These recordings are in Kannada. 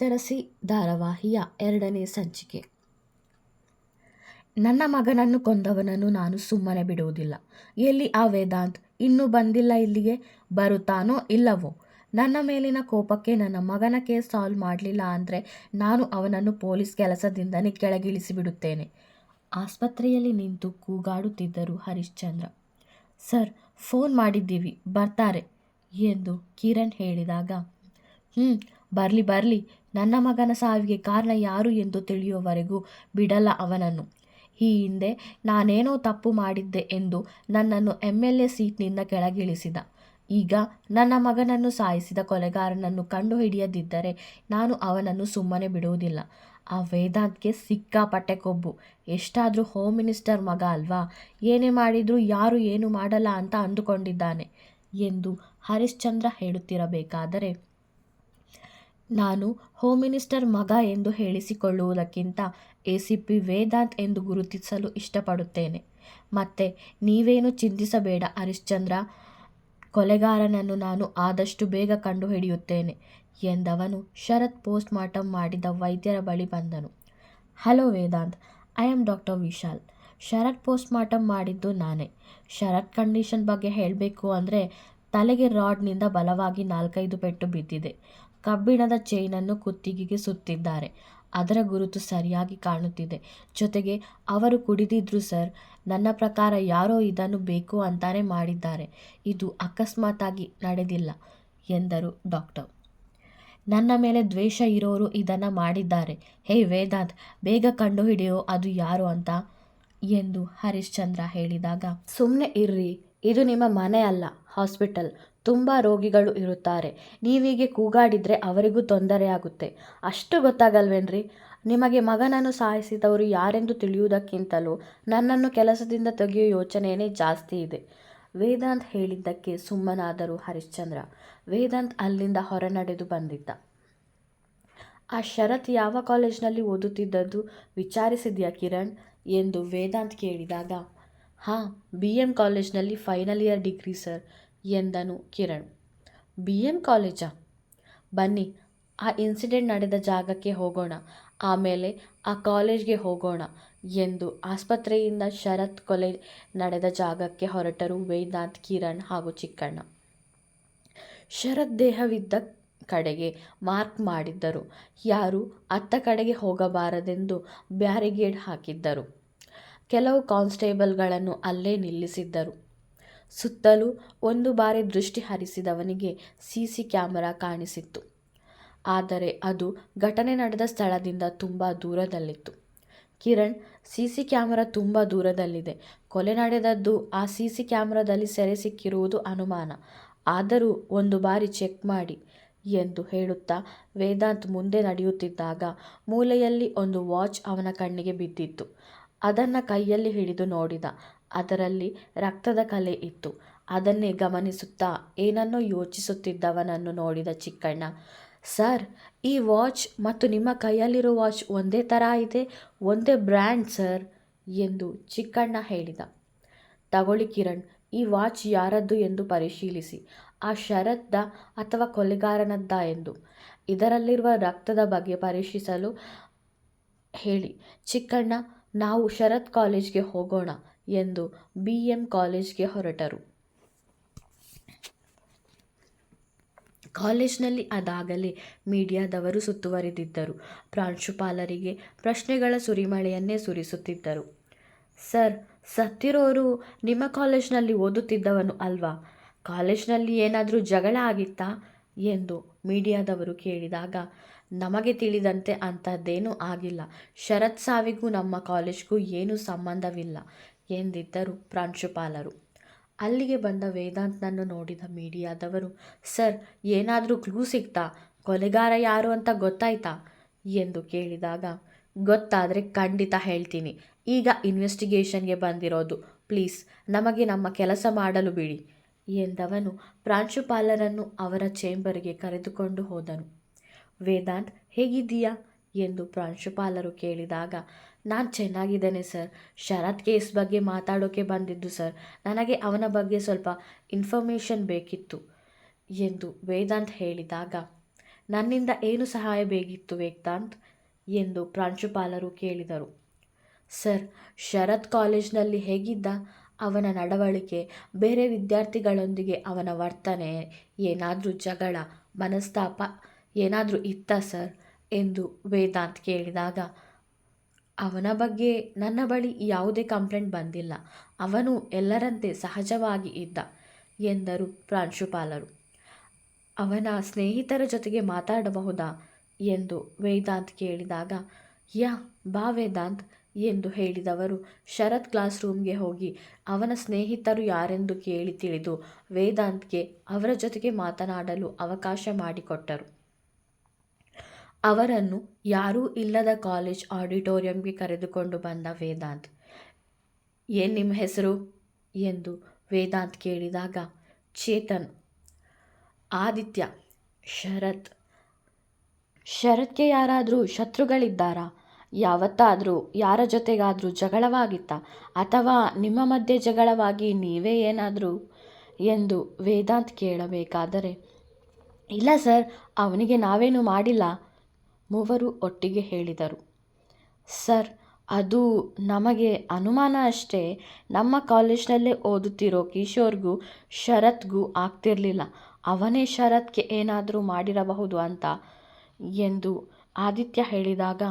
ಪ್ರಿಯದರಸಿ ಧಾರಾವಾಹಿಯ ಎರಡನೇ ಸಂಚಿಕೆ. ನನ್ನ ಮಗನನ್ನು ಕೊಂದವನನ್ನು ನಾನು ಸುಮ್ಮನೆ ಬಿಡುವುದಿಲ್ಲ. ಎಲ್ಲಿ ಆ ವೇದಾಂತ್? ಇನ್ನೂ ಬಂದಿಲ್ಲ ಇಲ್ಲಿಗೆ? ಬರುತ್ತಾನೋ ಇಲ್ಲವೋ? ನನ್ನ ಮೇಲಿನ ಕೋಪಕ್ಕೆ ನನ್ನ ಮಗನ ಕೇಸ್ ಸಾಲ್ವ್ ಮಾಡಲಿಲ್ಲ ಅಂದರೆ ನಾನು ಅವನನ್ನು ಪೊಲೀಸ್ ಕೆಲಸದಿಂದನೇ ಕೆಳಗಿಳಿಸಿ ಬಿಡುತ್ತೇನೆ ಆಸ್ಪತ್ರೆಯಲ್ಲಿ ನಿಂತು ಕೂಗಾಡುತ್ತಿದ್ದರು ಹರಿಶ್ಚಂದ್ರ. ಸರ್, ಫೋನ್ ಮಾಡಿದ್ದೀವಿ, ಬರ್ತಾರೆ ಎಂದು ಕಿರಣ್ ಹೇಳಿದಾಗ ಹ್ಞೂ ಬರಲಿ ಬರಲಿ ನನ್ನ ಮಗನ ಸಾವಿಗೆ ಕಾರಣ ಯಾರು ಎಂದು ತಿಳಿಯುವವರೆಗೂ ಬಿಡಲ್ಲ ಅವನನ್ನು. ಈ ಹಿಂದೆ ನಾನೇನೋ ತಪ್ಪು ಮಾಡಿದ್ದೆ ಎಂದು ನನ್ನನ್ನು ಎಂ ಎಲ್ ಎ ಸೀಟ್ನಿಂದ ಕೆಳಗಿಳಿಸಿದ. ಈಗ ನನ್ನ ಮಗನನ್ನು ಸಾಯಿಸಿದ ಕೊಲೆಗಾರನನ್ನು ಕಂಡುಹಿಡಿಯದಿದ್ದರೆ ನಾನು ಅವನನ್ನು ಸುಮ್ಮನೆ ಬಿಡುವುದಿಲ್ಲ. ಆ ವೇದಾಂತ್ಗೆ ಸಿಕ್ಕಾಪಟ್ಟೆ ಕೊಬ್ಬು. ಎಷ್ಟಾದರೂ ಹೋಮ್ ಮಿನಿಸ್ಟರ್ ಮಗ ಅಲ್ವಾ? ಏನೇ ಮಾಡಿದರೂ ಯಾರು ಏನು ಮಾಡಲ್ಲ ಅಂತ ಅಂದುಕೊಂಡಿದ್ದಾನೆ ಎಂದು ಹರಿಶ್ಚಂದ್ರ ಹೇಳುತ್ತಿರಬೇಕಾದರೆ ನಾನು ಹೋಮ್ ಮಿನಿಸ್ಟರ್ ಮಗ ಎಂದು ಹೇಳಿಸಿಕೊಳ್ಳುವುದಕ್ಕಿಂತ ಎ ಸಿ ಪಿ ವೇದಾಂತ್ ಎಂದು ಗುರುತಿಸಲು ಇಷ್ಟಪಡುತ್ತೇನೆ. ಮತ್ತೆ ನೀವೇನು ಚಿಂತಿಸಬೇಡ ಹರಿಶ್ಚಂದ್ರ, ಕೊಲೆಗಾರನನ್ನು ನಾನು ಆದಷ್ಟು ಬೇಗ ಕಂಡುಹಿಡಿಯುತ್ತೇನೆ ಎಂದವನು ಶರತ್ ಪೋಸ್ಟ್ ಮಾರ್ಟಮ್ ಮಾಡಿದ ವೈದ್ಯರ ಬಳಿ ಬಂದನು. Hello Vedant, I am doctor Vishal. Sharath post mortem ಮಾಡಿದ್ದು ನಾನೇ. ಶರತ್ ಕಂಡೀಷನ್ ಬಗ್ಗೆ ಹೇಳಬೇಕು ಅಂದರೆ ತಲೆಗೆ ರಾಡ್ನಿಂದ ಬಲವಾಗಿ ನಾಲ್ಕೈದು ಪೆಟ್ಟು ಬಿದ್ದಿದೆ. ಕಬ್ಬಿಣದ ಚೈನನ್ನು ಕುತ್ತಿಗೆಗೆ ಸುತ್ತಿದ್ದಾರೆ. ಅದರ ಗುರುತು ಸರಿಯಾಗಿ ಕಾಣುತ್ತಿದೆ. ಜೊತೆಗೆ ಅವರು ಕುಡಿದಿದ್ರು, ಸರ್, ನನ್ನ ಪ್ರಕಾರ ಯಾರೋ ಇದನ್ನು ಬೇಕು ಅಂತಾನೆ ಮಾಡಿದ್ದಾರೆ. ಇದು ಅಕಸ್ಮಾತಾಗಿ ನಡೆದಿಲ್ಲ, ಎಂದರು ಡಾಕ್ಟರ್. ನನ್ನ ಮೇಲೆ ದ್ವೇಷ ಇರೋರು ಇದನ್ನು ಮಾಡಿದ್ದಾರೆ. ಹೇ ವೇದಾಂತ್, ಬೇಗ ಕಂಡುಹಿಡಿಯೋ ಅದು ಯಾರು ಅಂತ, ಎಂದು ಹರಿಶ್ಚಂದ್ರ ಹೇಳಿದಾಗ ಸುಮ್ಮನೆ ಇರ್ರಿ. ಇದು ನಿಮ್ಮ ಮನೆ ಅಲ್ಲ, ಹಾಸ್ಪಿಟಲ್. ತುಂಬ ರೋಗಿಗಳು ಇರುತ್ತಾರೆ. ನೀವೀಗೆ ಕೂಗಾಡಿದರೆ ಅವರಿಗೂ ತೊಂದರೆ ಆಗುತ್ತೆ. ಅಷ್ಟು ಗೊತ್ತಾಗಲ್ವೇನ್ರಿ? ನಿಮಗೆ ಮಗನನ್ನು ಸಾಯಿಸಿದವರು ಯಾರೆಂದು ತಿಳಿಯುವುದಕ್ಕಿಂತಲೂ ನನ್ನನ್ನು ಕೆಲಸದಿಂದ ತೆಗೆಯೋ ಯೋಚನೆಯೇ ಜಾಸ್ತಿ ಇದೆ. ವೇದಾಂತ್ ಹೇಳಿದ್ದಕ್ಕೆ ಸುಮ್ಮನಾದರು ಹರಿಶ್ಚಂದ್ರ, ವೇದಾಂತ್ ಅಲ್ಲಿಂದ ಹೊರನಡೆದು ಬಂದಿದ್ದ. ಆ ಶರತ್ ಯಾವ ಕಾಲೇಜ್ನಲ್ಲಿ ಓದುತ್ತಿದ್ದದ್ದು ವಿಚಾರಿಸಿದ್ಯಾ ಕಿರಣ್? ಎಂದು ವೇದಾಂತ್ ಕೇಳಿದಾಗ, ಹಾಂ, ಬಿ ಎಂ ಕಾಲೇಜ್ನಲ್ಲಿ ಫೈನಲ್ ಇಯರ್ ಡಿಗ್ರಿ ಸರ್. ಎಂದನು ಕಿರಣ್. ಬಿ. ಎಂ. ಕಾಲೇಜಾ? ಬನ್ನಿ, ಆ ಇನ್ಸಿಡೆಂಟ್ ನಡೆದ ಜಾಗಕ್ಕೆ ಹೋಗೋಣ, ಆಮೇಲೆ ಆ ಕಾಲೇಜ್ಗೆ ಹೋಗೋಣ ಎಂದು ಆಸ್ಪತ್ರೆಯಿಂದ ಶರತ್ ಕೊಲೆ ನಡೆದ ಜಾಗಕ್ಕೆ ಹೊರಟರು ವೇದಾಂತ್, ಕಿರಣ್ ಹಾಗೂ ಚಿಕ್ಕಣ್ಣ. ಶರತ್ ದೇಹವಿದ್ದ ಕಡೆಗೆ ಮಾರ್ಕ್ ಮಾಡಿದ್ದರು. ಯಾರು ಅತ್ತ ಕಡೆಗೆ ಹೋಗಬಾರದೆಂದು ಬ್ಯಾರಿಗೇಡ್ ಹಾಕಿದ್ದರು. ಕೆಲವು ಕಾನ್ಸ್ಟೇಬಲ್ಗಳನ್ನು ಅಲ್ಲೇ ನಿಲ್ಲಿಸಿದ್ದರು. ಸುತ್ತಲೂ ಒಂದು ಬಾರಿ ದೃಷ್ಟಿ ಹರಿಸಿದವನಿಗೆ ಸಿಸಿ ಕ್ಯಾಮರಾ ಕಾಣಿಸಿತ್ತು. ಆದರೆ ಅದು ಘಟನೆ ನಡೆದ ಸ್ಥಳದಿಂದ ತುಂಬ ದೂರದಲ್ಲಿತ್ತು. ಕಿರಣ್ ಸಿ ಸಿ ಕ್ಯಾಮರಾ ತುಂಬ ದೂರದಲ್ಲಿದೆ. ಕೊಲೆ ನಡೆದದ್ದು ಆ ಸಿ ಸಿ ಕ್ಯಾಮರಾದಲ್ಲಿ ಸೆರೆ ಸಿಕ್ಕಿರುವುದು ಅನುಮಾನ. ಆದರೂ ಒಂದು ಬಾರಿ ಚೆಕ್ ಮಾಡಿ ಎಂದು ಹೇಳುತ್ತಾ ವೇದಾಂತ್ ಮುಂದೆ ನಡೆಯುತ್ತಿದ್ದಾಗ ಮೂಲೆಯಲ್ಲಿ ಒಂದು ವಾಚ್ ಅವನ ಕಣ್ಣಿಗೆ ಬಿದ್ದಿತ್ತು. ಅದನ್ನು ಕೈಯಲ್ಲಿ ಹಿಡಿದು ನೋಡಿದ. ಅದರಲ್ಲಿ ರಕ್ತದ ಕಲೆ ಇತ್ತು. ಅದನ್ನೇ ಗಮನಿಸುತ್ತಾ ಏನನ್ನೋ ಯೋಚಿಸುತ್ತಿದ್ದವನನ್ನು ನೋಡಿದ ಚಿಕ್ಕಣ್ಣ, ಸರ್, ಈ ವಾಚ್ ಮತ್ತು ನಿಮ್ಮ ಕೈಯಲ್ಲಿರೋ ವಾಚ್ ಒಂದೇ ಥರ ಇದೆ, ಒಂದೇ ಬ್ರ್ಯಾಂಡ್, ಸರ್, ಎಂದು ಚಿಕ್ಕಣ್ಣ ಹೇಳಿದ. ತಗೊಳ್ಳಿ ಕಿರಣ್, ಈ ವಾಚ್ ಯಾರದ್ದು ಎಂದು ಪರಿಶೀಲಿಸಿ. ಆ ಶರದ್ದ ಅಥವಾ ಕೊಲೆಗಾರನದ್ದ ಎಂದು. ಇದರಲ್ಲಿರುವ ರಕ್ತದ ಬಗ್ಗೆ ಪರೀಕ್ಷಿಸಲು ಹೇಳಿ. ಚಿಕ್ಕಣ್ಣ, ನಾವು ಶರತ್ ಕಾಲೇಜ್ಗೆ ಹೋಗೋಣ. ಎಂದು ಬಿ ಎಂ ಕಾಲೇಜ್ಗೆ ಹೊರಟರು. ಕಾಲೇಜ್ನಲ್ಲಿ ಅದಾಗಲೇ ಮೀಡಿಯಾದವರು ಸುತ್ತುವರಿದಿದ್ದರು. ಪ್ರಾಂಶುಪಾಲರಿಗೆ ಪ್ರಶ್ನೆಗಳ ಸುರಿಮಳೆಯನ್ನೇ ಸುರಿಸುತ್ತಿದ್ದರು. ಸರ್, ಸತ್ತಿರೋರು ನಿಮ್ಮ ಕಾಲೇಜ್ನಲ್ಲಿ ಓದುತ್ತಿದ್ದವನು ಅಲ್ವಾ? ಕಾಲೇಜ್ನಲ್ಲಿ ಏನಾದರೂ ಜಗಳ ಆಗಿತ್ತಾ? ಎಂದು ಮೀಡಿಯಾದವರು ಕೇಳಿದಾಗ, ನಮಗೆ ತಿಳಿದಂತೆ ಅಂಥದ್ದೇನೂ ಆಗಿಲ್ಲ. ಶರತ್ ಸಾವಿಗೂ ನಮ್ಮ ಕಾಲೇಜ್ಗೂ ಏನೂ ಸಂಬಂಧವಿಲ್ಲ. ಎಂದಿದ್ದರು ಪ್ರಾಂಶುಪಾಲರು. ಅಲ್ಲಿಗೆ ಬಂದ ವೇದಾಂತ್ನನ್ನು ನೋಡಿದ ಮೀಡಿಯಾದವರು, ಸರ್, ಏನಾದರೂ ಕ್ಲೂ ಸಿಕ್ತಾ ಕೊಲೆಗಾರ ಯಾರು ಅಂತ ಗೊತ್ತಾಯ್ತಾ? ಎಂದು ಕೇಳಿದಾಗ, ಗೊತ್ತಾದರೆ ಖಂಡಿತ ಹೇಳ್ತೀನಿ. ಈಗ ಇನ್ವೆಸ್ಟಿಗೇಷನ್ಗೆ ಬಂದಿರೋದು. ಪ್ಲೀಸ್, ನಮಗೆ ನಮ್ಮ ಕೆಲಸ ಮಾಡಲು ಬಿಡಿ ಎಂದವನು ಪ್ರಾಂಶುಪಾಲರನ್ನು ಅವರ ಚೇಂಬರ್ಗೆ ಕರೆದುಕೊಂಡು ಹೋದನು. ವೇದಾಂತ್, ಹೇಗಿದ್ದೀಯಾ? ಎಂದು ಪ್ರಾಂಶುಪಾಲರು ಕೇಳಿದಾಗ ನಾನು ಚೆನ್ನಾಗಿದ್ದೇನೆ, ಸರ್. ಶರತ್ ಕೇಸ್ ಬಗ್ಗೆ ಮಾತಾಡೋಕೆ ಬಂದಿದ್ದು, ಸರ್. ನನಗೆ ಅವನ ಬಗ್ಗೆ ಸ್ವಲ್ಪ ಇನ್ಫಾರ್ಮೇಷನ್ ಬೇಕಿತ್ತು ಎಂದು ವೇದಾಂತ್ ಹೇಳಿದಾಗ, ನನ್ನಿಂದ ಏನು ಸಹಾಯ ಬೇಕಿತ್ತು ವೇದಾಂತ್ ಎಂದು ಪ್ರಾಂಶುಪಾಲರು ಕೇಳಿದರು. ಸರ್, ಶರತ್ ಕಾಲೇಜ್ನಲ್ಲಿ ಹೇಗಿದ್ದ? ಅವನ ನಡವಳಿಕೆ, ಬೇರೆ ವಿದ್ಯಾರ್ಥಿಗಳೊಂದಿಗೆ ಅವನ ವರ್ತನೆ, ಏನಾದರೂ ಜಗಳ, ಮನಸ್ತಾಪ ಏನಾದರೂ ಇತ್ತ, ಸರ್? ಎಂದು ವೇದಾಂತ್ ಕೇಳಿದಾಗ ಅವನ ಬಗ್ಗೆ ನನ್ನ ಬಳಿ ಯಾವುದೇ ಕಂಪ್ಲೇಂಟ್ ಬಂದಿಲ್ಲ. ಅವನು ಎಲ್ಲರಂತೆ ಸಹಜವಾಗಿ ಇದ್ದ ಎಂದರು ಪ್ರಾಂಶುಪಾಲರು. ಅವನ ಸ್ನೇಹಿತರ ಜೊತೆಗೆ ಮಾತಾಡಬಹುದಾ ಎಂದು ವೇದಾಂತ್ ಕೇಳಿದಾಗ, ಯಾ, ಬಾ ವೇದಾಂತ್ ಎಂದು ಹೇಳಿದವರು ಶರತ್ ಕ್ಲಾಸ್ ರೂಮ್ಗೆ ಹೋಗಿ ಅವನ ಸ್ನೇಹಿತರು ಯಾರೆಂದು ಕೇಳಿ ತಿಳಿದು ವೇದಾಂತ್ಗೆ ಅವರ ಜೊತೆಗೆ ಮಾತನಾಡಲು ಅವಕಾಶ ಮಾಡಿಕೊಟ್ಟರು. ಅವರನ್ನು ಯಾರೂ ಇಲ್ಲದ ಕಾಲೇಜ್ ಆಡಿಟೋರಿಯಂಗೆ ಕರೆದುಕೊಂಡು ಬಂದ ವೇದಾಂತ್, ಏನು ನಿಮ್ಮ ಹೆಸರು ಎಂದು ವೇದಾಂತ್ ಕೇಳಿದಾಗ, ಚೇತನ್, ಆದಿತ್ಯ, ಶರತ್. ಶರತ್ಗೆ ಯಾರಾದರೂ ಶತ್ರುಗಳಿದ್ದಾರಾ? ಯಾವತ್ತಾದರೂ, ಯಾರ ಜೊತೆಗಾದರೂ ಜಗಳವಾಗಿತ್ತ? ಅಥವಾ ನಿಮ್ಮ ಮಧ್ಯೆ ಜಗಳವಾಗಿ ನೀವೇ ಏನಾದರೂ ಎಂದು ವೇದಾಂತ್ ಕೇಳಬೇಕಾದರೆ, ಇಲ್ಲ ಸರ್, ಅವನಿಗೆ ನಾವೇನು ಮಾಡಿಲ್ಲ. ಮೂವರು ಒಟ್ಟಿಗೆ ಹೇಳಿದರು. ಸರ್, ಅದು ನಮಗೆ ಅನುಮಾನ ಅಷ್ಟೇ. ನಮ್ಮ ಕಾಲೇಜ್ನಲ್ಲೇ ಓದುತ್ತಿರೋ ಕಿಶೋರ್ಗೂ ಶರತ್ಗೂ ಆಗ್ತಿರಲಿಲ್ಲ. ಅವನೇ ಶರತ್ಗೆ ಏನಾದರೂ ಮಾಡಿರಬಹುದು ಅಂತ ಎಂದು ಆದಿತ್ಯ ಹೇಳಿದಾಗ,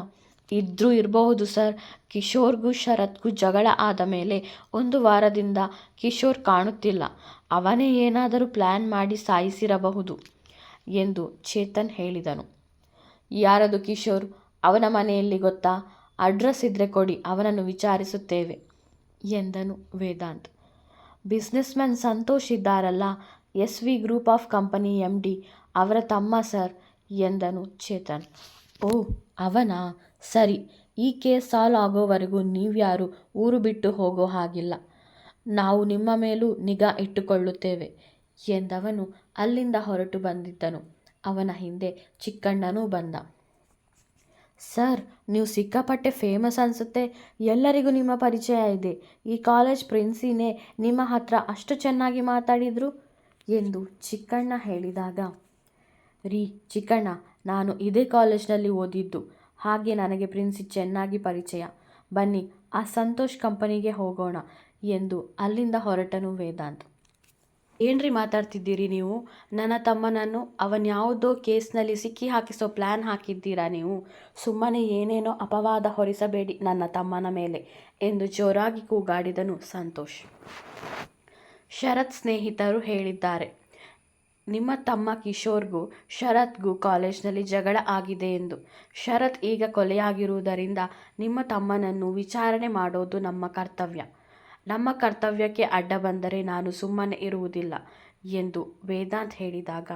ಇದ್ರೂ ಇರಬಹುದು ಸರ್. ಕಿಶೋರ್ಗೂ ಶರತ್ಗೂ ಜಗಳ ಆದ ಮೇಲೆ ಒಂದು ವಾರದಿಂದ ಕಿಶೋರ್ ಕಾಣುತ್ತಿಲ್ಲ. ಅವನೇ ಏನಾದರೂ ಪ್ಲ್ಯಾನ್ ಮಾಡಿ ಸಾಯಿಸಿರಬಹುದು ಎಂದು ಚೇತನ್ ಹೇಳಿದನು. ಯಾರದು ಕಿಶೋರ್ ಅವನ ಮನೆಯಲ್ಲಿ ಗೊತ್ತಾ? ಅಡ್ರೆಸ್ ಇದ್ದರೆ ಕೊಡಿ, ಅವನನ್ನು ವಿಚಾರಿಸುತ್ತೇವೆ, ಎಂದನು ವೇದಾಂತ್. ಬಿಸ್ನೆಸ್ ಮ್ಯಾನ್ ಸಂತೋಷ್ ಇದ್ದಾರಲ್ಲ S V group of company M D ಅವರ ತಮ್ಮ ಸರ್, ಎಂದನು ಚೇತನ್. ಓ, ಅವನಾ? ಸರಿ, ಈ ಕೇಸ್ ಸಾಲ್ವ್ ಆಗೋವರೆಗೂ ನೀವ್ಯಾರು ಊರು ಬಿಟ್ಟು ಹೋಗೋ ಹಾಗಿಲ್ಲ. ನಾವು ನಿಮ್ಮ ಮೇಲೂ ನಿಗಾ ಇಟ್ಟುಕೊಳ್ಳುತ್ತೇವೆ, ಎಂದವನು ಅಲ್ಲಿಂದ ಹೊರಟು ಬಂದಿದ್ದನು. ಅವನ ಹಿಂದೆ ಚಿಕ್ಕಣ್ಣನೂ ಬಂದ. ಸರ್, ನೀವು ಸಿಕ್ಕಾಪಟ್ಟೆ ಫೇಮಸ್ ಅನಿಸುತ್ತೆ. ಎಲ್ಲರಿಗೂ ನಿಮ್ಮ ಪರಿಚಯ ಇದೆ. ಈ ಕಾಲೇಜ್ ಪ್ರಿನ್ಸಿನೇ ನಿಮ್ಮ ಹತ್ರ ಅಷ್ಟು ಚೆನ್ನಾಗಿ ಮಾತಾಡಿದರು? ಎಂದು ಚಿಕ್ಕಣ್ಣ ಹೇಳಿದಾಗ, ರೀ, ಚಿಕ್ಕಣ್ಣ, ನಾನು ಇದೇ ಕಾಲೇಜ್ನಲ್ಲಿ ಓದಿದ್ದು. ಹಾಗೆ ನನಗೆ ಪ್ರಿನ್ಸಿ ಚೆನ್ನಾಗಿ ಪರಿಚಯ. ಬನ್ನಿ, ಆ ಸಂತೋಷ್ ಕಂಪನಿಗೆ ಹೋಗೋಣ ಎಂದು ಅಲ್ಲಿಂದ ಹೊರಟನು ವೇದಾಂತ್. ಏನ್ರಿ ಮಾತಾಡ್ತಿದ್ದೀರಿ ನೀವು? ನನ್ನ ತಮ್ಮನನ್ನು ಅವನ್ಯಾವುದೋ ಕೇಸ್ನಲ್ಲಿ ಸಿಕ್ಕಿ ಹಾಕಿಸೋ ಪ್ಲ್ಯಾನ್ ಹಾಕಿದ್ದೀರಾ ನೀವು? ಸುಮ್ಮನೆ ಏನೇನೋ ಅಪವಾದ ಹೊರಿಸಬೇಡಿ ನನ್ನ ತಮ್ಮನ ಮೇಲೆ ಎಂದು ಜೋರಾಗಿ ಕೂಗಾಡಿದನು ಸಂತೋಷ್. ಶರತ್ ಸ್ನೇಹಿತರು ಹೇಳಿದ್ದಾರೆ, ನಿಮ್ಮ ತಮ್ಮ ಕಿಶೋರ್ಗೂ ಶರತ್ಗೂ ಕಾಲೇಜ್ನಲ್ಲಿ ಜಗಳ ಆಗಿದೆ ಎಂದು. ಶರತ್ ಈಗ ಕೊಲೆಯಾಗಿರುವುದರಿಂದ ನಿಮ್ಮ ತಮ್ಮನನ್ನು ವಿಚಾರಣೆ ಮಾಡೋದು ನಮ್ಮ ಕರ್ತವ್ಯ. ನಮ್ಮ ಕರ್ತವ್ಯಕ್ಕೆ ಅಡ್ಡ ಬಂದರೆ ನಾನು ಸುಮ್ಮನೆ ಇರುವುದಿಲ್ಲ ಎಂದು ವೇದಾಂತ್ ಹೇಳಿದಾಗ,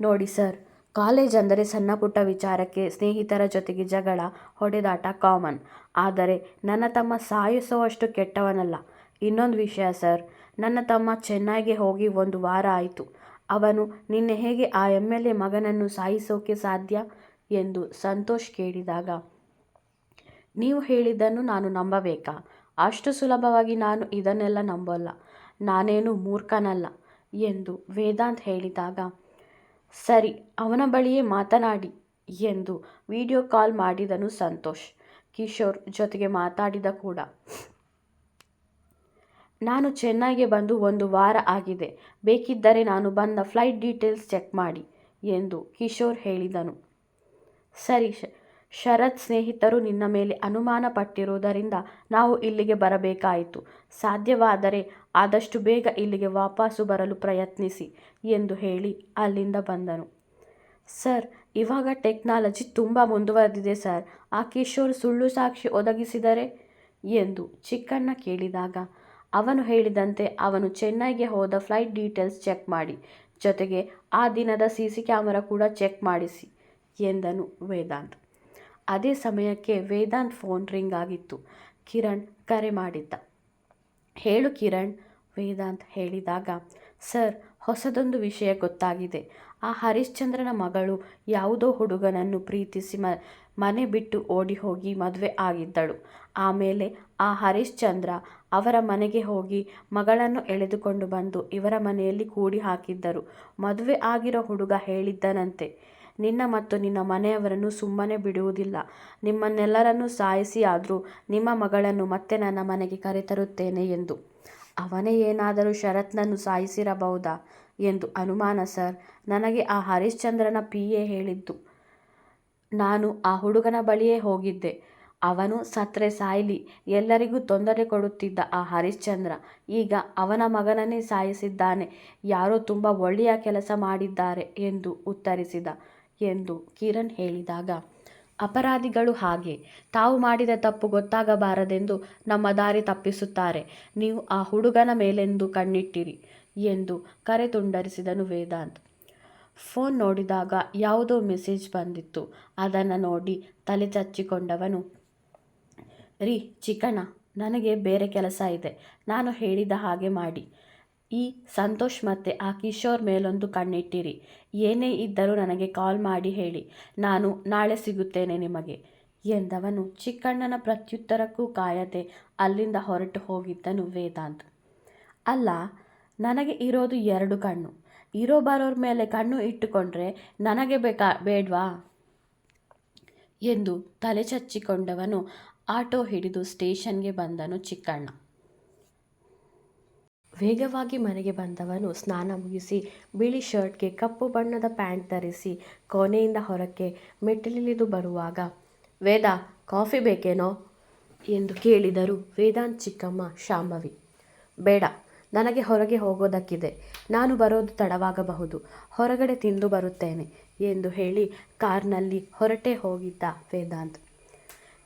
ನೋಡಿ ಸರ್, ಕಾಲೇಜ್ ಅಂದರೆ ಸಣ್ಣ ಪುಟ್ಟ ವಿಚಾರಕ್ಕೆ ಸ್ನೇಹಿತರ ಜೊತೆಗೆ ಜಗಳ, ಹೊಡೆದಾಟ ಕಾಮನ್. ಆದರೆ ನನ್ನ ತಮ್ಮ ಸಾಯಿಸುವಷ್ಟು ಕೆಟ್ಟವನಲ್ಲ. ಇನ್ನೊಂದು ವಿಷಯ ಸರ್, ನನ್ನ ತಮ್ಮ ಚೆನ್ನೈಗೆ ಹೋಗಿ ಒಂದು ವಾರ ಆಯಿತು. ಅವನು ನಿನ್ನೆ ಹೇಗೆ ಆ ಎಂ ಎಲ್ ಎ ಮಗನನ್ನು ಸಾಯಿಸೋಕೆ ಸಾಧ್ಯ ಎಂದು ಸಂತೋಷ್ ಕೇಳಿದಾಗ, ನೀವು ಹೇಳಿದ್ದನ್ನು ನಾನು ನಂಬಬೇಕಾ? ಅಷ್ಟು ಸುಲಭವಾಗಿ ನಾನು ಇದನ್ನೆಲ್ಲ ನಂಬಲ್ಲ. ನಾನೇನು ಮೂರ್ಖನಲ್ಲ ಎಂದು ವೇದಾಂತ್ ಹೇಳಿದಾಗ, ಸರಿ, ಅವನ ಬಳಿಯೇ ಮಾತನಾಡಿ ಎಂದು ವಿಡಿಯೋ ಕಾಲ್ ಮಾಡಿದನು ಸಂತೋಷ್, ಕಿಶೋರ್ ಜೊತೆಗೆ ಮಾತಾಡಿದ ಕೂಡ. ನಾನು ಚೆನ್ನೈಗೆ ಬಂದು ಒಂದು ವಾರ ಆಗಿದೆ, ಬೇಕಿದ್ದರೆ ನಾನು ಬಂದ ಫ್ಲೈಟ್ ಡೀಟೇಲ್ಸ್ ಚೆಕ್ ಮಾಡಿ ಎಂದು ಕಿಶೋರ್ ಹೇಳಿದನು. ಸರಿ ಶರತ್ ಸ್ನೇಹಿತರು ನಿನ್ನ ಮೇಲೆ ಅನುಮಾನ ಪಟ್ಟಿರುವುದರಿಂದ ನಾವು ಇಲ್ಲಿಗೆ ಬರಬೇಕಾಯಿತು. ಸಾಧ್ಯವಾದರೆ ಆದಷ್ಟು ಬೇಗ ಇಲ್ಲಿಗೆ ವಾಪಸ್ಸು ಬರಲು ಪ್ರಯತ್ನಿಸಿ ಎಂದು ಹೇಳಿ ಅಲ್ಲಿಂದ ಬಂದನು. ಸರ್, ಇವಾಗ ಟೆಕ್ನಾಲಜಿ ತುಂಬ ಮುಂದುವರೆದಿದೆ ಸರ್. ಆ ಕಿಶೋರ್ ಸುಳ್ಳು ಸಾಕ್ಷಿ ಒದಗಿಸಿದರೆ? ಎಂದು ಚಿಕ್ಕಣ್ಣ ಕೇಳಿದಾಗ, ಅವನು ಹೇಳಿದಂತೆ ಅವನು ಚೆನ್ನೈಗೆ ಹೋದ ಫ್ಲೈಟ್ ಡೀಟೇಲ್ಸ್ ಚೆಕ್ ಮಾಡಿ. ಜೊತೆಗೆ ಆ ದಿನದ ಸಿ ಸಿ ಕ್ಯಾಮರಾ ಕೂಡ ಚೆಕ್ ಮಾಡಿಸಿ ಎಂದನು ವೇದಾಂತ್. ಅದೇ ಸಮಯಕ್ಕೆ ವೇದಾಂತ್ ಫೋನ್ ರಿಂಗ್ ಆಗಿತ್ತು. ಕಿರಣ್ ಕರೆ ಮಾಡಿದ್ದ. ಹೇಳು ಕಿರಣ್, ವೇದಾಂತ್ ಹೇಳಿದಾಗ. ಸರ್, ಹೊಸದೊಂದು ವಿಷಯ ಗೊತ್ತಾಗಿದೆ. ಆ ಹರಿಶ್ಚಂದ್ರನ ಮಗಳು ಯಾವುದೋ ಹುಡುಗನನ್ನು ಪ್ರೀತಿಸಿ ಮ, ಮನೆ ಬಿಟ್ಟು ಓಡಿ ಹೋಗಿ ಮದುವೆ ಆಗಿದ್ದಳು. ಆಮೇಲೆ ಆ ಹರಿಶ್ಚಂದ್ರ ಅವರ ಮನೆಗೆ ಹೋಗಿ ಮಗಳನ್ನು ಎಳೆದುಕೊಂಡು ಬಂದು ಇವರ ಮನೆಯಲ್ಲಿ ಕೂಡಿ ಹಾಕಿದ್ದರು. ಮದುವೆ ಆಗಿರೋ ಹುಡುಗ ಹೇಳಿದ್ದನಂತೆ. ನಿನ್ನ ಮತ್ತು ನಿನ್ನ ಮನೆಯವರನ್ನು ಸುಮ್ಮನೆ ಬಿಡುವುದಿಲ್ಲ. ನಿಮ್ಮನ್ನೆಲ್ಲರನ್ನೂ ಸಾಯಿಸಿ ಆದರೂ ನಿಮ್ಮ ಮಗಳನ್ನು ಮತ್ತೆ ನನ್ನ ಮನೆಗೆ ಕರೆತರುತ್ತೇನೆ ಎಂದು. ಅವನೇ ಏನಾದರೂ ಶರತ್ನನ್ನು ಸಾಯಿಸಿರಬಹುದಾ? ಎಂದು ಅನುಮಾನ, ಸರ್. ನನಗೆ ಆ ಹರಿಶ್ಚಂದ್ರನ ಪಿ ಎ ಹೇಳಿದ್ದು. ನಾನು ಆ ಹುಡುಗನ ಬಳಿಯೇ ಹೋಗಿದ್ದೆ. ಅವನು ಸತ್ರೆ ಸಾಯಲಿ. ಎಲ್ಲರಿಗೂ ತೊಂದರೆ ಕೊಡುತ್ತಿದ್ದ ಆ ಹರಿಶ್ಚಂದ್ರ. ಈಗ ಅವನ ಮಗನನ್ನೇ ಸಾಯಿಸಿದ್ದಾನೆ. ಯಾರೋ ತುಂಬ ಒಳ್ಳೆಯ ಕೆಲಸ ಮಾಡಿದ್ದಾರೆ ಎಂದು ಉತ್ತರಿಸಿದ. ಎಂದು ಕಿರಣ್ ಹೇಳಿದಾಗ, ಅಪರಾಧಿಗಳು ಹಾಗೆ. ತಾವು ಮಾಡಿದ ತಪ್ಪು ಗೊತ್ತಾಗಬಾರದೆಂದು ನಮ್ಮ ದಾರಿ ತಪ್ಪಿಸುತ್ತಾರೆ. ನೀವು ಆ ಹುಡುಗನ ಮೇಲೆಂದು ಕಣ್ಣಿಟ್ಟಿರಿ ಎಂದು ಕರೆ ತುಂಡರಿಸಿದನು ವೇದಾಂತ್. ಫೋನ್ ನೋಡಿದಾಗ ಯಾವುದೋ ಮೆಸೇಜ್ ಬಂದಿತ್ತು. ಅದನ್ನು ನೋಡಿ ತಲೆ ಚಚ್ಚಿಕೊಂಡವನು, ರೀ ಚಿಕಣ ನನಗೆ ಬೇರೆ ಕೆಲಸ ಇದೆ. ನಾನು ಹೇಳಿದ ಹಾಗೆ ಮಾಡಿ. ಈ ಸಂತೋಷ್ ಮತ್ತು ಆ ಕಿಶೋರ್ ಮೇಲೊಂದು ಕಣ್ಣಿಟ್ಟಿರಿ. ಏನೇ ಇದ್ದರೂ ನನಗೆ ಕಾಲ್ ಮಾಡಿ ಹೇಳಿ. ನಾನು ನಾಳೆ ಸಿಗುತ್ತೇನೆ ನಿಮಗೆ. ಎಂದವನು ಚಿಕ್ಕಣ್ಣನ ಪ್ರತ್ಯುತ್ತರಕ್ಕೂ ಕಾಯದೆ ಅಲ್ಲಿಂದ ಹೊರಟು ಹೋಗಿದ್ದನು ವೇದಾಂತ್. ಅಲ್ಲ, ನನಗೆ ಇರೋದು ಎರಡು ಕಣ್ಣು. ಇರೋ ಬರೋರ ಮೇಲೆ ಕಣ್ಣು ಇಟ್ಟುಕೊಂಡ್ರೆ ನನಗೆ ಬೇಕಾ, ಬೇಡ್ವಾ? ಎಂದು ತಲೆ ಚಚ್ಚಿಕೊಂಡವನು ಆಟೋ ಹಿಡಿದು ಸ್ಟೇಷನ್ಗೆ ಬಂದನು ಚಿಕ್ಕಣ್ಣ. ವೇಗವಾಗಿ ಮನೆಗೆ ಬಂದವನು ಸ್ನಾನ ಮುಗಿಸಿ ಬಿಳಿ ಶರ್ಟ್ಗೆ ಕಪ್ಪು ಬಣ್ಣದ ಪ್ಯಾಂಟ್ ಧರಿಸಿ ಕೋಣೆಯಿಂದ ಹೊರಕ್ಕೆ ಮೆಟ್ಟಿಲಿಳಿದು ಬರುವಾಗ, ವೇದ, ಕಾಫಿ ಬೇಕೇನೋ? ಎಂದು ಕೇಳಿದರು ವೇದಾಂತ್ ಚಿಕ್ಕಮ್ಮ ಶಾಂಭವಿ. ಬೇಡ, ನನಗೆ ಹೊರಗೆ ಹೋಗೋದಕ್ಕಿದೆ. ನಾನು ಬರೋದು ತಡವಾಗಬಹುದು. ಹೊರಗಡೆ ತಿಂದು ಬರುತ್ತೇನೆ, ಎಂದು ಹೇಳಿ ಕಾರ್ನಲ್ಲಿ ಹೊರಟೇ ಹೋಗಿದ್ದ ವೇದಾಂತ್.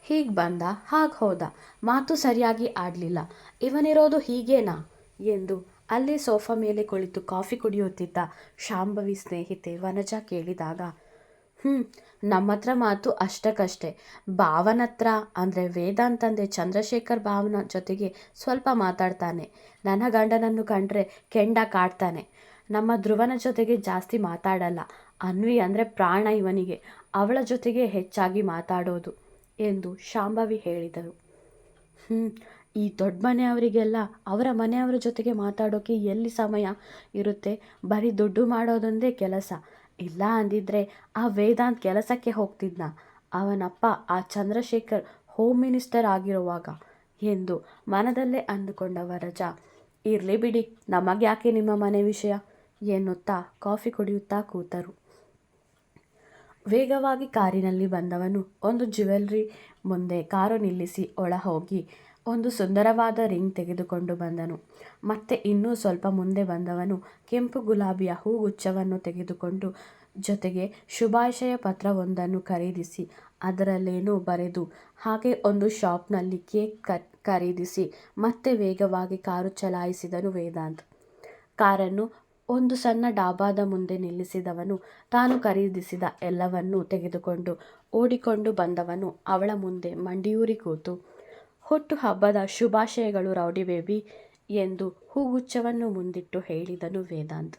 ಹೀಗೆ ಬಂದ? ಹಾಗೆ ಹೋದ? ಮಾತು ಸರಿಯಾಗಿ ಆಡಲಿಲ್ಲ. ಇವನಿರೋದು ಹೀಗೇನಾ? ಎಂದು ಅಲ್ಲೇ ಸೋಫಾ ಮೇಲೆ ಕುಳಿತು ಕಾಫಿ ಕುಡಿಯುತ್ತಿದ್ದ ಶಾಂಭವಿ ಸ್ನೇಹಿತೆ ವನಜ ಕೇಳಿದಾಗ ಹ್ಞೂ ನಮ್ಮ ಹತ್ರ ಮಾತು ಅಷ್ಟಕ್ಕಷ್ಟೇ. ಭಾವನ ಹತ್ರ ಅಂದರೆ ವೇದಾಂತಂದೆ ಚಂದ್ರಶೇಖರ್ ಭಾವನ ಜೊತೆಗೆ ಸ್ವಲ್ಪ ಮಾತಾಡ್ತಾನೆ. ನನ್ನ ಗಂಡನನ್ನು ಕಂಡ್ರೆ ಕೆಂಡ ಕಾಡ್ತಾನೆ. ನಮ್ಮ ಧ್ರುವನ ಜೊತೆಗೆ ಜಾಸ್ತಿ ಮಾತಾಡಲ್ಲ. ಅನ್ವಿ ಅಂದರೆ ಪ್ರಾಣ ಇವನಿಗೆ. ಅವಳ ಜೊತೆಗೆ ಹೆಚ್ಚಾಗಿ ಮಾತಾಡೋದು ಎಂದು ಶಾಂಭವಿ ಹೇಳಿದರು. ಹ್ಞೂ ಈ ದೊಡ್ಡ ಮನೆಯವರಿಗೆಲ್ಲ ಅವರ ಮನೆಯವರ ಜೊತೆಗೆ ಮಾತಾಡೋಕ್ಕೆ ಎಲ್ಲಿ ಸಮಯ ಇರುತ್ತೆ? ಬರೀ ದುಡ್ಡು ಮಾಡೋದೊಂದೇ ಕೆಲಸ. ಇಲ್ಲ ಅಂದಿದ್ರೆ ಆ ವೇದಾಂತ್ ಕೆಲಸಕ್ಕೆ ಹೋಗ್ತಿದ್ನ. ಅವನಪ್ಪ ಆ ಚಂದ್ರಶೇಖರ್ ಹೋಮ್ ಮಿನಿಸ್ಟರ್ ಆಗಿರುವಾಗ ಎಂದು ಮನದಲ್ಲೇ ಅಂದುಕೊಂಡವ ವರಜ ಇರಲಿ ಬಿಡಿ ನಮಗ್ಯಾಕೆ ನಿಮ್ಮ ಮನೆ ವಿಷಯ? ಎನ್ನುತ್ತಾ ಕಾಫಿ ಕುಡಿಯುತ್ತಾ ಕೂತರು. ವೇಗವಾಗಿ ಕಾರಿನಲ್ಲಿ ಬಂದವನು ಒಂದು ಜ್ಯುವೆಲ್ರಿ ಮುಂದೆ ಕಾರು ನಿಲ್ಲಿಸಿ ಒಳ ಹೋಗಿ ಒಂದು ಸುಂದರವಾದ ರಿಂಗ್ ತೆಗೆದುಕೊಂಡು ಬಂದನು. ಮತ್ತೆ ಇನ್ನೂ ಸ್ವಲ್ಪ ಮುಂದೆ ಬಂದವನು ಕೆಂಪು ಗುಲಾಬಿಯ ಹೂಗುಚ್ಛವನ್ನು ತೆಗೆದುಕೊಂಡು ಜೊತೆಗೆ ಶುಭಾಶಯ ಪತ್ರವೊಂದನ್ನು ಖರೀದಿಸಿ, ಅದರಲ್ಲೇನೋ ಬರೆದು ಹಾಗೆ ಒಂದು ಶಾಪ್ನಲ್ಲಿ ಕೇಕ್ ಖರೀದಿಸಿ, ಮತ್ತೆ ವೇಗವಾಗಿ ಕಾರು ಚಲಾಯಿಸಿದನು ವೇದಾಂತ್. ಕಾರನ್ನು ಒಂದು ಸಣ್ಣ ಡಾಬಾದ ಮುಂದೆ ನಿಲ್ಲಿಸಿದವನು ತಾನು ಖರೀದಿಸಿದ ಎಲ್ಲವನ್ನೂ ತೆಗೆದುಕೊಂಡು ಓಡಿಕೊಂಡು ಬಂದವನು ಅವಳ ಮುಂದೆ ಮಂಡಿಯೂರಿ ಕೂತು ಹುಟ್ಟು ಹಬ್ಬದ ಶುಭಾಶಯಗಳು, ರೌಡಿ ಬೇಬಿ ಎಂದು ಹೂಗುಚ್ಛವನ್ನು ಮುಂದಿಟ್ಟು ಹೇಳಿದನು ವೇದಾಂತ್.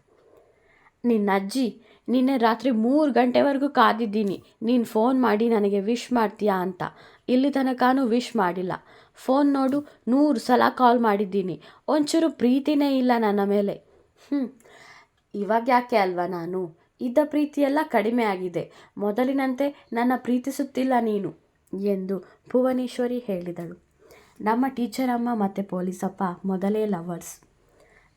ನಿನ್ನ ಅಜ್ಜಿ, ನಿನ್ನೆ ರಾತ್ರಿ ಮೂರು ಗಂಟೆವರೆಗೂ ಕಾದಿದ್ದೀನಿ. ನೀನು ಫೋನ್ ಮಾಡಿ ನನಗೆ ವಿಶ್ ಮಾಡ್ತೀಯಾ ಅಂತ. ಇಲ್ಲಿ ತನಕನೂ ವಿಶ್ ಮಾಡಿಲ್ಲ. ಫೋನ್ ನೋಡು, ನೂರು ಸಲ ಕಾಲ್ ಮಾಡಿದ್ದೀನಿ. ಒಂಚೂರು ಪ್ರೀತಿನೇ ಇಲ್ಲ ನನ್ನ ಮೇಲೆ. ಹ್ಞೂ ಇವಾಗ ಯಾಕೆ ಅಲ್ವಾ ನಾನು? ಇದ್ದ ಪ್ರೀತಿಯೆಲ್ಲ ಕಡಿಮೆ ಆಗಿದೆ. ಮೊದಲಿನಂತೆ ನನ್ನ ಪ್ರೀತಿಸುತ್ತಿಲ್ಲ ನೀನು ಎಂದು ಭುವನೇಶ್ವರಿ ಹೇಳಿದಳು. ನಮ್ಮ ಟೀಚರ್ ಅಮ್ಮ ಮತ್ತು ಪೊಲೀಸಪ್ಪ ಮೊದಲೇ ಲವರ್ಸ್.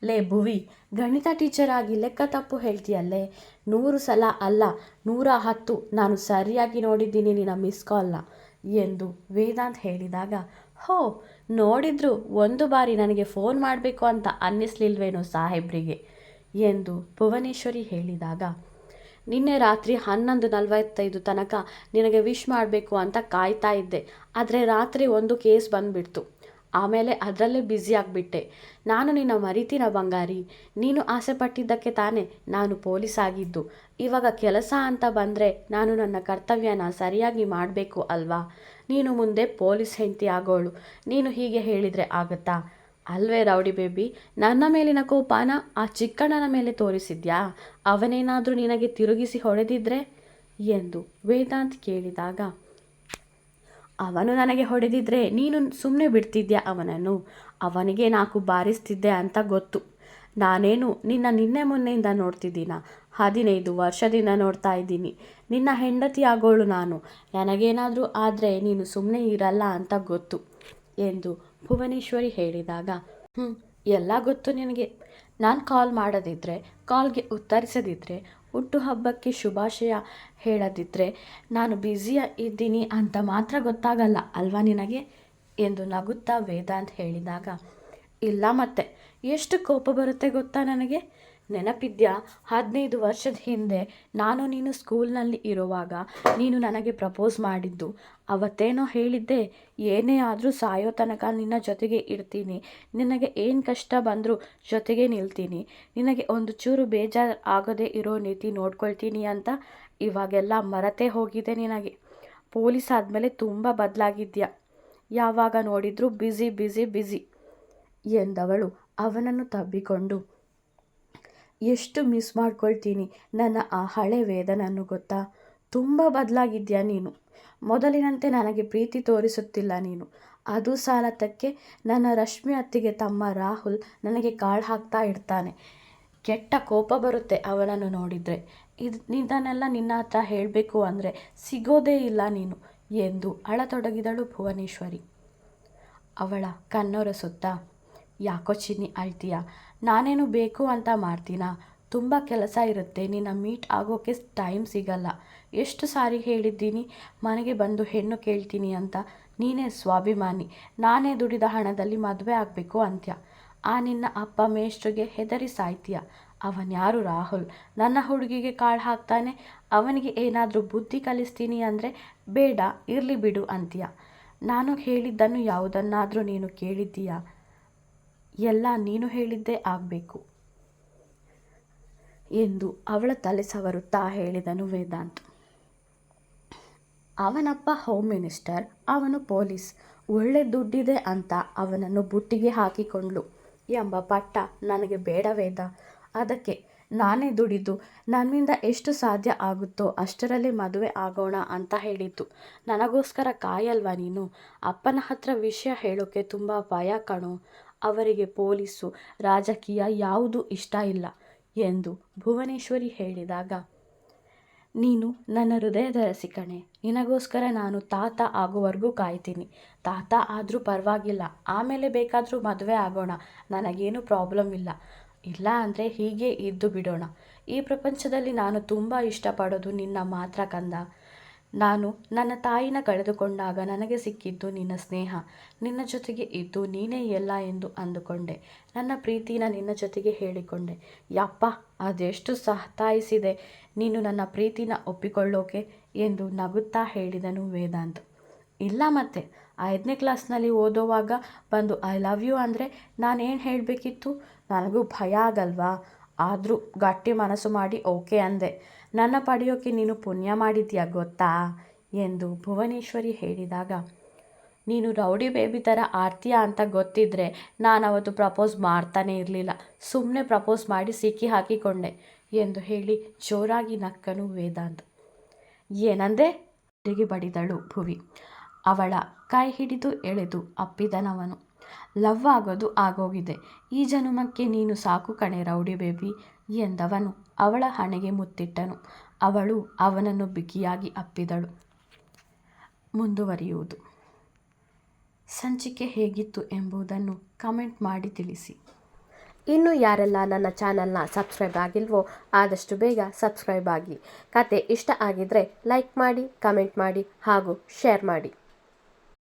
ಲೇ ಭುವಿ, ಗಣಿತ ಟೀಚರ್ ಆಗಿ ಲೆಕ್ಕ ತಪ್ಪು ಹೇಳ್ತೀಯಲ್ಲೇ? ನೂರು ಸಲ ಅಲ್ಲ, ನೂರ ಹತ್ತು. ನಾನು ಸರಿಯಾಗಿ ನೋಡಿದ್ದೀನಿ ನಿನ್ನ ಮಿಸ್ ಕಾಲ್ನ ಎಂದು ವೇದಾಂತ್ ಹೇಳಿದಾಗ, ಹೋ, ನೋಡಿದ್ರು ಒಂದು ಬಾರಿ ನನಗೆ ಫೋನ್ ಮಾಡಬೇಕು ಅಂತ ಅನ್ನಿಸ್ಲಿಲ್ವೇನೋ ಸಾಹೇಬ್ರಿಗೆ, ಎಂದು ಭುವನೇಶ್ವರಿ ಹೇಳಿದಾಗ ನಿನ್ನೆ ರಾತ್ರಿ ಹನ್ನೊಂದು ನಲವತ್ತೈದು ತನಕ ನಿನಗೆ ವಿಶ್ ಮಾಡಬೇಕು ಅಂತ ಕಾಯ್ತಾ ಇದ್ದೆ. ಆದರೆ ರಾತ್ರಿ ಒಂದು ಕೇಸ್ ಬಂದುಬಿಡ್ತು. ಆಮೇಲೆ ಅದರಲ್ಲೇ ಬ್ಯುಸಿ ಆಗಿಬಿಟ್ಟೆ. ನಾನು ನಿನ್ನ ಮರಿತೀನ ಬಂಗಾರಿ? ನೀನು ಆಸೆ ಪಟ್ಟಿದ್ದಕ್ಕೆ ತಾನೇ ನಾನು ಪೊಲೀಸ್ ಆಗಿದ್ದು. ಇವಾಗ ಕೆಲಸ ಅಂತ ಬಂದರೆ ನಾನು ನನ್ನ ಕರ್ತವ್ಯನ ಸರಿಯಾಗಿ ಮಾಡಬೇಕು ಅಲ್ವಾ? ನೀನು ಮುಂದೆ ಪೊಲೀಸ್ ಹೆಂಡತಿ ಆಗೋಳು. ನೀನು ಹೀಗೆ ಹೇಳಿದರೆ ಆಗುತ್ತಾ? ಅಲ್ವೇ ರೌಡಿ ಬೇಬಿ, ನನ್ನ ಮೇಲಿನ ಕೋಪನ ಆ ಚಿಕ್ಕಣ್ಣನ ಮೇಲೆ ತೋರಿಸಿದ್ಯಾ? ಅವನೇನಾದರೂ ನಿನಗೆ ತಿರುಗಿಸಿ ಹೊಡೆದಿದ್ರೆ? ಎಂದು ವೇದಾಂತ್ ಕೇಳಿದಾಗ, ಅವನು ನನಗೆ ಹೊಡೆದಿದ್ರೆ ನೀನು ಸುಮ್ಮನೆ ಬಿಡ್ತಿದ್ಯಾ ಅವನನ್ನು? ಅವನಿಗೆ ನಾಲ್ಕು ಬಾರಿಸ್ತಿದ್ದೆ ಅಂತ ಗೊತ್ತು. ನಾನೇನು ನಿನ್ನ ನಿನ್ನೆ ಮೊನ್ನೆಯಿಂದ ನೋಡ್ತಿದ್ದೀನ? ಹದಿನೈದು ವರ್ಷದಿಂದ ನೋಡ್ತಾ ಇದ್ದೀನಿ. ನಿನ್ನ ಹೆಂಡತಿ ಆಗೋಳು ನಾನು. ನನಗೇನಾದರೂ ಆದರೆ ನೀನು ಸುಮ್ಮನೆ ಇರಲ್ಲ ಅಂತ ಗೊತ್ತು, ಎಂದು ಭುವನೇಶ್ವರಿ ಹೇಳಿದಾಗ ಹ್ಞೂ ಎಲ್ಲ ಗೊತ್ತು ನಿನಗೆ. ನಾನು ಕಾಲ್ ಮಾಡದಿದ್ದರೆ ಕಾಲ್ಗೆ ಉತ್ತರಿಸದಿದ್ದರೆ ಹುಟ್ಟುಹಬ್ಬಕ್ಕೆ ಶುಭಾಶಯ ಹೇಳದಿದ್ದರೆ ನಾನು ಬ್ಯುಸಿಯ ಇದ್ದೀನಿ ಅಂತ ಮಾತ್ರ ಗೊತ್ತಾಗಲ್ಲ ಅಲ್ವಾ ನಿನಗೆ? ಎಂದು ನಗುತ್ತಾ ವೇದಾಂತ್ ಹೇಳಿದಾಗ, ಇಲ್ಲ ಮತ್ತೆ. ಎಷ್ಟು ಕೋಪ ಬರುತ್ತೆ ಗೊತ್ತಾ ನನಗೆ? ನೆನಪಿದ್ಯಾ? ಹದಿನೈದು ವರ್ಷದ ಹಿಂದೆ ನಾನು ನೀನು ಸ್ಕೂಲ್ನಲ್ಲಿ ಇರುವಾಗ ನೀನು ನನಗೆ ಪ್ರಪೋಸ್ ಮಾಡಿದ್ದು. ಅವತ್ತೇನೋ ಹೇಳಿದ್ದೆ, ಏನೇ ಆದರೂ ಸಾಯೋ ತನಕ ನಿನ್ನ ಜೊತೆಗೆ ಇರ್ತೀನಿ. ನಿನಗೆ ಏನು ಕಷ್ಟ ಬಂದರೂ ಜೊತೆಗೆ ನಿಲ್ತೀನಿ. ನಿನಗೆ ಒಂದು ಚೂರು ಬೇಜಾರು ಆಗದೆ ಇರೋ ರೀತಿ ನೋಡ್ಕೊಳ್ತೀನಿ ಅಂತ ಇವಾಗೆಲ್ಲ ಮರತೇ ಹೋಗಿದೆ ನಿನಗೆ. ಪೊಲೀಸ್ ಆದಮೇಲೆ ತುಂಬ ಬದಲಾಗಿದ್ಯಾ? ಯಾವಾಗ ನೋಡಿದರೂ ಬ್ಯುಸಿ ಬ್ಯುಸಿ ಬ್ಯುಸಿ ಎಂದವಳು ಅವನನ್ನು ತಬ್ಬಿಕೊಂಡು. ಎಷ್ಟು ಮಿಸ್ ಮಾಡ್ಕೊಳ್ತೀನಿ? ನನ್ನ ಆ ಹಳೆ ವೇದನನ್ನು ಗೊತ್ತಾ? ತುಂಬ ಬದಲಾಗಿದ್ಯಾ ನೀನು? ಮೊದಲಿನಂತೆ ನನಗೆ ಪ್ರೀತಿ ತೋರಿಸುತ್ತಿಲ್ಲ ನೀನು. ಅದು ಸಾಲತಕ್ಕೆ ನನ್ನ ರಶ್ಮಿ ಅತ್ತಿಗೆ ತಮ್ಮ ರಾಹುಲ್ ನನಗೆ ಕಾಳು ಹಾಕ್ತಾ ಇರ್ತಾನೆ. ಕೆಟ್ಟ ಕೋಪ ಬರುತ್ತೆ ಅವನನ್ನು ನೋಡಿದರೆ. ಇದು, ಇದನ್ನೆಲ್ಲ ನಿನ್ನ ಹತ್ರ ಹೇಳಬೇಕು ಅಂದರೆ ಸಿಗೋದೇ ಇಲ್ಲ ನೀನು ಎಂದು ಅಳತೊಡಗಿದಳು ಭುವನೇಶ್ವರಿ. ಅವಳ ಕಣ್ಣೊರೆಸುತ್ತಾ ಯಾಕೋ ಚಿನ್ನಿ ಅಳ್ತೀಯ? ನಾನೇನು ಬೇಕು ಅಂತ ಮಾಡ್ತೀನಾ? ತುಂಬ ಕೆಲಸ ಇರುತ್ತೆ. ನಿನ್ನ ಮೀಟ್ ಆಗೋಕ್ಕೆ ಟೈಮ್ ಸಿಗಲ್ಲ. ಎಷ್ಟು ಸಾರಿ ಹೇಳಿದ್ದೀನಿ? ಮನೆಗೆ ಬಂದು ಹೆಣ್ಣು ಕೇಳ್ತೀನಿ ಅಂತ. ನೀನೇ ಸ್ವಾಭಿಮಾನಿ. ನಾನೇ ದುಡಿದ ಹಣದಲ್ಲಿ ಮದುವೆ ಆಗಬೇಕು ಅಂತ್ಯ. ಆ ನಿನ್ನ ಅಪ್ಪ ಮೇಷ್ಟ್ರಿಗೆ ಹೆದರಿ ಸಾಯ್ತೀಯ? ಅವನ್ಯಾರು ರಾಹುಲ್? ನನ್ನ ಹುಡುಗಿಗೆ ಕಾಳು ಹಾಕ್ತಾನೆ? ಅವನಿಗೆ ಏನಾದರೂ ಬುದ್ಧಿ ಕಲಿಸ್ತೀನಿ ಅಂದರೆ ಬೇಡ, ಇರಲಿ ಬಿಡು ಅಂತೀಯ. ನಾನು ಹೇಳಿದ್ದನ್ನು ಯಾವುದನ್ನಾದರೂ ನೀನು ಕೇಳಿದ್ದೀಯಾ? ಎಲ್ಲ ನೀನು ಹೇಳಿದ್ದೇ ಆಗಬೇಕು. ಎಂದು ಅವಳ ತಲೆ ಸವರುತ್ತಾ ಹೇಳಿದನು ವೇದಾಂತ್. ಅವನಪ್ಪ ಹೋಮ್ ಮಿನಿಸ್ಟರ್, ಅವನು ಪೊಲೀಸ್, ಒಳ್ಳೆ ದುಡ್ಡಿದೆ ಅಂತ ಅವನನ್ನು ಬುಟ್ಟಿಗೆ ಹಾಕಿಕೊಂಡ್ಲು ಎಂಬ ಪಟ್ಟ ನನಗೆ ಬೇಡ ವೇದ. ಅದಕ್ಕೆ ನಾನೇ ದುಡಿದು ನನ್ನಿಂದ ಎಷ್ಟು ಸಾಧ್ಯ ಆಗುತ್ತೋ ಅಷ್ಟರಲ್ಲಿ ಮದುವೆ ಆಗೋಣ ಅಂತ ಹೇಳಿದ್ದು. ನನಗೋಸ್ಕರ ಕಾಯಲ್ವಾ ನೀನು? ಅಪ್ಪನ ಹತ್ರ ವಿಷಯ ಹೇಳೋಕ್ಕೆ ತುಂಬ ಭಯ ಕಣೋ. ಅವರಿಗೆ ಪೊಲೀಸು, ರಾಜಕೀಯ ಯಾವುದೂ ಇಷ್ಟ ಇಲ್ಲ ಎಂದು ಭುವನೇಶ್ವರಿ ಹೇಳಿದಾಗ, ನೀನು ನನ್ನ ಹೃದಯದ ರಸಿಕಣೆ ನಿನಗೋಸ್ಕರ ನಾನು ತಾತ ಆಗುವವರೆಗೂ ಕಾಯ್ತೀನಿ. ತಾತ ಆದರೂ ಪರವಾಗಿಲ್ಲ, ಆಮೇಲೆ ಬೇಕಾದರೂ ಮದುವೆ ಆಗೋಣ, ನನಗೇನು ಪ್ರಾಬ್ಲಮ್ ಇಲ್ಲ. ಇಲ್ಲ ಅಂದರೆ ಹೀಗೆ ಇದ್ದು ಬಿಡೋಣ. ಈ ಪ್ರಪಂಚದಲ್ಲಿ ನಾನು ತುಂಬ ಇಷ್ಟಪಡೋದು ನಿನ್ನ ಮಾತ್ರ ಕಂದ. ನಾನು ನನ್ನ ತಾಯಿನ ಕಳೆದುಕೊಂಡಾಗ ನನಗೆ ಸಿಕ್ಕಿದ್ದು ನಿನ್ನ ಸ್ನೇಹ. ನಿನ್ನ ಜೊತೆಗೆ ಇದ್ದು ನೀನೇ ಎಲ್ಲ ಎಂದು ಅಂದುಕೊಂಡೆ. ನನ್ನ ಪ್ರೀತಿನ ನಿನ್ನ ಜೊತೆಗೆ ಹೇಳಿಕೊಂಡೆ. ಯಪ್ಪ, ಅದೆಷ್ಟು ಸಹತಾಯಿಸಿದೆ ನೀನು ನನ್ನ ಪ್ರೀತಿನ ಒಪ್ಪಿಕೊಳ್ಳೋಕೆ ಎಂದು ನಗುತ್ತಾ ಹೇಳಿದನು ವೇದಾಂತ್. ಇಲ್ಲ ಮತ್ತೆ. ಐದನೇ ಕ್ಲಾಸ್ನಲ್ಲಿ ಓದೋವಾಗ ಬಂದು ಐ ಲವ್ ಯು ಅಂದರೆ ನಾನೇನು ಹೇಳಬೇಕಿತ್ತು? ನನಗೂ ಭಯ ಆಗಲ್ವಾ? ಆದರೂ ಗಟ್ಟಿ ಮನಸ್ಸು ಮಾಡಿ ಓಕೆ ಅಂದೆ. ನನ್ನ ಪಡೆಯೋಕ್ಕೆ ನೀನು ಪುಣ್ಯ ಮಾಡಿದ್ಯಾ ಗೊತ್ತಾ? ಎಂದು ಭುವನೇಶ್ವರಿ ಹೇಳಿದಾಗ, ನೀನು ರೌಡಿ ಬೇಬಿ ಥರ ಆಡ್ತೀಯಾ ಅಂತ ಗೊತ್ತಿದ್ದರೆ ನಾನು ಅವತ್ತು ಪ್ರಪೋಸ್ ಮಾಡ್ತಾನೇ ಇರಲಿಲ್ಲ. ಸುಮ್ಮನೆ ಪ್ರಪೋಸ್ ಮಾಡಿ ಸಿಕ್ಕಿ ಹಾಕಿಕೊಂಡೆ ಎಂದು ಹೇಳಿ ಜೋರಾಗಿ ನಕ್ಕನು ವೇದಾಂತ್. ಏನಂದೆ? ತಿರುಗಿ ಬಡಿದಳು ಭುವಿ. ಅವಳ ಕೈ ಹಿಡಿದು ಎಳೆದು ಅಪ್ಪಿದನವನು. ಲವ್ ಆಗೋದು ಆಗೋಗಿದೆ. ಈ ಜನುಮಕ್ಕೆ ನೀನು ಸಾಕು ಕಣೆ ರೌಡಿ ಬೇಬಿ ಎಂದವನು. ಅವಳ ಹಣೆಗೆ ಮುತ್ತಿಟ್ಟನು. ಅವಳು ಅವನನ್ನು ಬಿಗಿಯಾಗಿ ಅಪ್ಪಿದಳು. ಮುಂದುವರಿಯುವುದು. ಸಂಚಿಕೆ ಹೇಗಿತ್ತು ಎಂಬುದನ್ನು ಕಮೆಂಟ್ ಮಾಡಿ ತಿಳಿಸಿ. ಇನ್ನು ಯಾರೆಲ್ಲ ನನ್ನ ಚಾನಲ್ನ ಸಬ್ಸ್ಕ್ರೈಬ್ ಆಗಿಲ್ವೋ ಆದಷ್ಟು ಬೇಗ ಸಬ್ಸ್ಕ್ರೈಬ್ ಆಗಿ. ಕತೆ ಇಷ್ಟ ಆಗಿದ್ರೆ ಲೈಕ್ ಮಾಡಿ, ಕಮೆಂಟ್ ಮಾಡಿ ಹಾಗೂ ಶೇರ್ ಮಾಡಿ.